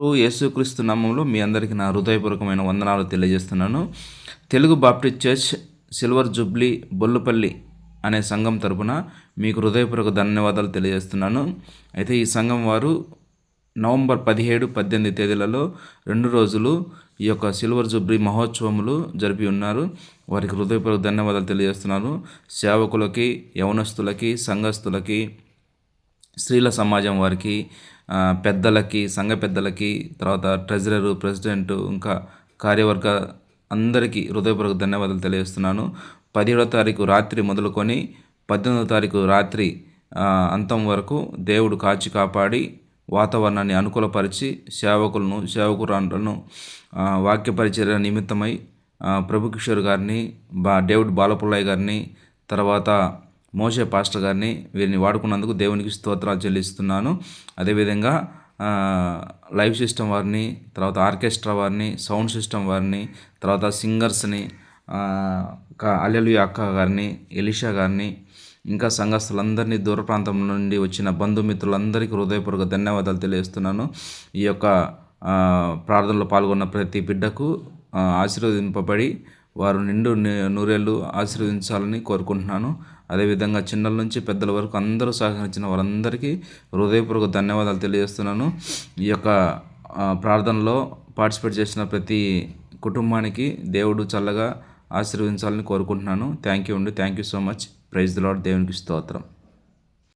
యేసుక్రీస్తు నామంలో మీ అందరికీ నా హృదయపూర్వకమైన వందనాలు తెలియజేస్తున్నాను. Telugu baptist church silver jubilee Bollupalli అనే సంఘం తరపున మీకు హృదయపూర్వక ధన్యవాదాలు తెలియజేస్తున్నాను. అయితే ఈ సంఘం వారు నవంబర్ పదిహేడు పద్దెనిమిది తేదీలలో రెండు రోజులు ఈ యొక్క సిల్వర్ జుబ్లీ మహోత్సవములు జరిపి ఉన్నారు. వారికి హృదయపూర్వక ధన్యవాదాలు తెలియజేస్తున్నాను. సేవకులకి యవనస్తులకి సంఘస్థులకి స్త్రీల సమాజం వారికి పెద్దలకి సంఘ పెద్దలకి తర్వాత ట్రెజరరు ప్రెసిడెంట్ ఇంకా కార్యవర్గ అందరికీ హృదయపూర్వక ధన్యవాదాలు తెలియజేస్తున్నాను. పదిహేడో తారీఖు రాత్రి మొదలుకొని పద్దెనిమిదో తారీఖు రాత్రి అంతం వరకు దేవుడు కాచి కాపాడి వాతావరణాన్ని అనుకూలపరిచి సేవకులను సేవకురాలను వాక్య పరిచర్య నిమిత్తమై ప్రభుకిషోర్ గారిని బా డేవిడ్ బాలపుల్లయ్య గారిని తర్వాత మోషే పాస్టర్ గారిని వీరిని వాడుకున్నందుకు దేవునికి స్తోత్రాలు చెల్లిస్తున్నాను. అదేవిధంగా లైవ్ సిస్టమ్ వారిని తర్వాత ఆర్కెస్ట్రా వారిని సౌండ్ సిస్టమ్ వారిని తర్వాత సింగర్స్ని అల్లెలు అక్క గారిని ఎలిషా గారిని ఇంకా సంఘస్థులందరినీ దూర ప్రాంతం నుండి వచ్చిన బంధుమిత్రులందరికీ హృదయపూర్వక ధన్యవాదాలు తెలియజేస్తున్నాను. ఈ యొక్క ప్రార్థనలో పాల్గొన్న ప్రతి బిడ్డకు ఆశీర్వదింపబడి వారు నిండు నూరేళ్ళు ఆశీర్వదించాలని కోరుకుంటున్నాను. అదేవిధంగా చిన్నల నుంచి పెద్దల వరకు అందరూ సహకరించిన వారందరికీ హృదయపూర్వక ధన్యవాదాలు తెలియజేస్తున్నాను. ఈ యొక్క ప్రార్థనలో పార్టిసిపేట్ చేసిన ప్రతి కుటుంబానికి దేవుడు చల్లగా ఆశీర్వదించాలని కోరుకుంటున్నాను. థ్యాంక్ యూ అండి. Thank you so much. Praise the lord దేవునికి స్తోత్రం.